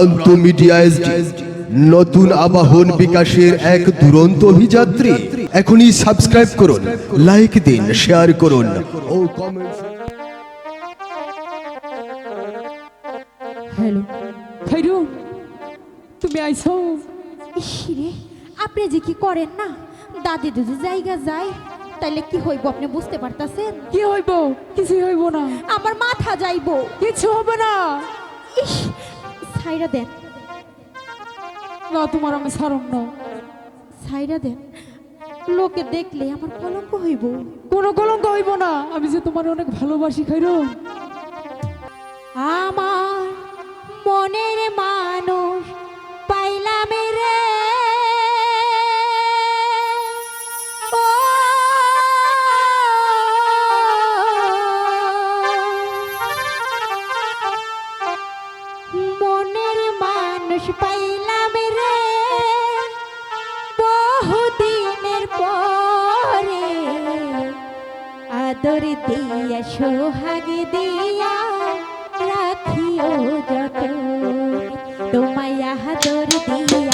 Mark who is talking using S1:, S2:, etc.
S1: প্রান্ত media SD নতুন আবাহন বিকাশের এক দুরন্ত অভিযাত্রী। এখনই সাবস্ক্রাইব করুন লাইক দিন শেয়ার করুন ও কমেন্ট
S2: হ্যালো খাইরু তুমি আইছো?
S3: ইসিরে আপনি যে কি করেন না? দাদি যদি জায়গা যায় তাইলে কি হইব আপনি বুঝতে পারতাছেন?
S2: কি হইব? কিছু হইব না।
S3: আমার মাথা যাইবো।
S2: কিছু হবে না।
S3: ইস সাইরা দেন।
S2: না তোমার আমি সারম না।
S3: সাইরা দেন। লোকে দেখলে আমার কলঙ্ক হইব।
S2: কোনো কলঙ্ক হইব না। আমি যে তোমার অনেক ভালোবাসি খাইর
S3: আমার মনের মানুষ পাইলাম রে। বহুদিনের পরে আদর দিয়া সোহাগ দিয়া রাখিও যত তোমায় আদর দিয়া